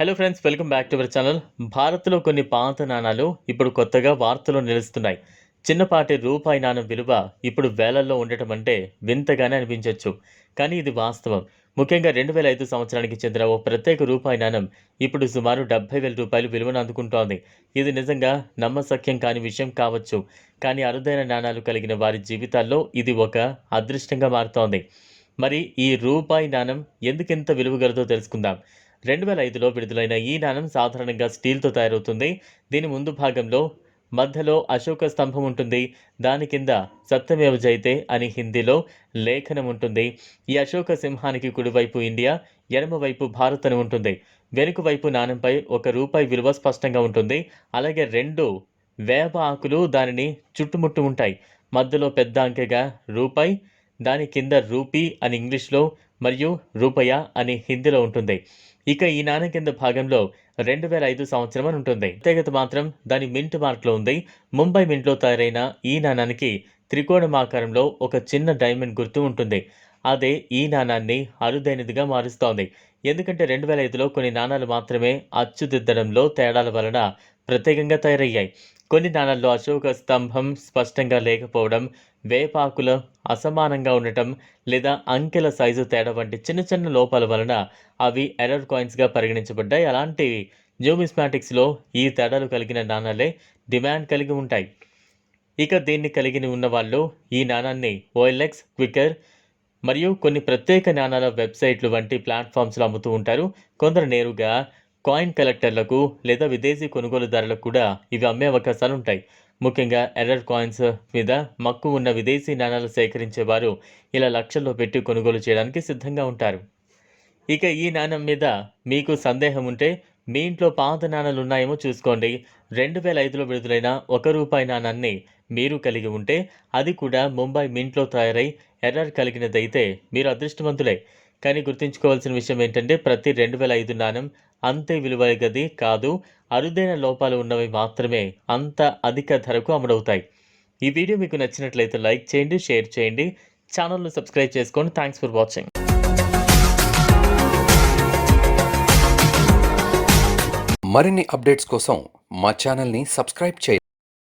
Hello friends welcome back to our channel భారత్లో కొన్ని పాత నాణాలు ఇప్పుడు కొత్తగా వార్తలు నిలుస్తున్నాయి. చిన్నపాటి రూపాయి నాణం విలువ ఇప్పుడు వేలల్లో ఉండటం అంటే వింతగానే అనిపించవచ్చు కానీ ఇది వాస్తవం. ముఖ్యంగా రెండు వేల ఐదు సంవత్సరానికి చెందిన ఓ ప్రత్యేక రూపాయి నాణం ఇప్పుడు సుమారు డెబ్బై వేల రూపాయలు విలువను అందుకుంటోంది. ఇది నిజంగా నమ్మశక్యం కాని విషయం కావచ్చు. కానీ అరుదైన నాణాలు కలిగిన వారి జీవితాల్లో ఇది ఒక అదృష్టంగా మారుతోంది. మరి ఈ రూపాయి నాణం ఎందుకెంత విలువగలదో తెలుసుకుందాం. రెండు వేల ఐదులో విడుదలైన ఈ నాణం సాధారణంగా స్టీల్తో తయారవుతుంది. దీని ముందు భాగంలో మధ్యలో అశోక స్తంభం ఉంటుంది. దాని కింద సత్యమేవ జైతే అని హిందీలో లేఖనం ఉంటుంది. ఈ అశోక సింహానికి కుడివైపు ఇండియా ఎడమవైపు భారత్ అని ఉంటుంది. వెనుక వైపు నాణంపై ఒక రూపాయి విలువ స్పష్టంగా ఉంటుంది. అలాగే రెండు వేప ఆకులు దానిని చుట్టుముట్టు ఉంటాయి. మధ్యలో పెద్ద అంకెగా రూపాయి దాని కింద రూపీ అని ఇంగ్లీష్లో మరియు రూపయ అని హిందీలో ఉంటుంది. ఇక ఈ నాణ్యం కింద భాగంలో రెండు వేల ఐదు సంవత్సరం అని ఉంటుంది. ప్రత్యేకత మాత్రం దాని మింట్ మార్క్లో ఉంది. ముంబై మింట్లో తయారైన ఈ నాణానికి త్రికోణం ఆకారంలో ఒక చిన్న డైమండ్ గుర్తు ఉంటుంది. అదే ఈ నాణాన్ని అరుదైనదిగా మారుస్తోంది. ఎందుకంటే రెండు వేల ఐదులో కొన్ని నాణాలు మాత్రమే అచ్చుదిద్దడంలో తేడాల వలన ప్రత్యేకంగా తయారయ్యాయి. కొన్ని నాణాల్లో అశోక స్తంభం స్పష్టంగా లేకపోవడం వేపాకుల అసమానంగా ఉండటం లేదా అంకెల సైజు తేడా వంటి చిన్న చిన్న లోపాల వలన అవి ఎర్రర్ కాయిన్స్గా పరిగణించబడ్డాయి. అలాంటి న్యూమిస్మాటిక్స్లో ఈ తేడాలు కలిగిన నాణాలే డిమాండ్ కలిగి ఉంటాయి. ఇక దీన్ని కలిగి ఉన్న వాళ్ళు ఈ నాణాన్ని ఓఎల్ఎక్స్ క్విక్కర్ మరియు కొన్ని ప్రత్యేక నాణాల వెబ్సైట్లు వంటి ప్లాట్ఫామ్స్లో అమ్ముతూ ఉంటారు. కొందరు నేరుగా కాయిన్ కలెక్టర్లకు లేదా విదేశీ కొనుగోలుదారులకు కూడా ఇవి అమ్మే అవకాశాలు ఉంటాయి. ముఖ్యంగా ఎర్రర్ కాయిన్స్ మీద మక్కు ఉన్న విదేశీ నాణాలు సేకరించేవారు ఇలా లక్షల్లో పెట్టి కొనుగోలు చేయడానికి సిద్ధంగా ఉంటారు. ఇక ఈ నాణం మీద మీకు సందేహం ఉంటే మీ ఇంట్లో పాత నాణాలు ఉన్నాయేమో చూసుకోండి. రెండు వేల ఐదులో విడుదలైన ఒక రూపాయి నాణాన్ని మీరు కలిగి ఉంటే అది కూడా ముంబై మింట్లో తయారై ఎర్రర్ కలిగినదైతే మీరు అదృష్టవంతులే. కానీ గుర్తుంచుకోవాల్సిన విషయం ఏంటంటే ప్రతి రెండు వేల ఐదు నాణం అంతే విలువైనది కాదు అరుదైన లోపాలు ఉన్నవి మాత్రమే అంత అధిక ధరకు అమ్ముడవుతాయి ఈ వీడియో మీకు నచ్చినట్లయితే లైక్ చేయండి షేర్ చేయండి ఛానల్ను సబ్స్క్రైబ్ చేసుకోండి. Thanks for watching. మరిన్ని అప్డేట్స్ కోసం మా ఛానల్ని సబ్స్క్రైబ్ చేయండి.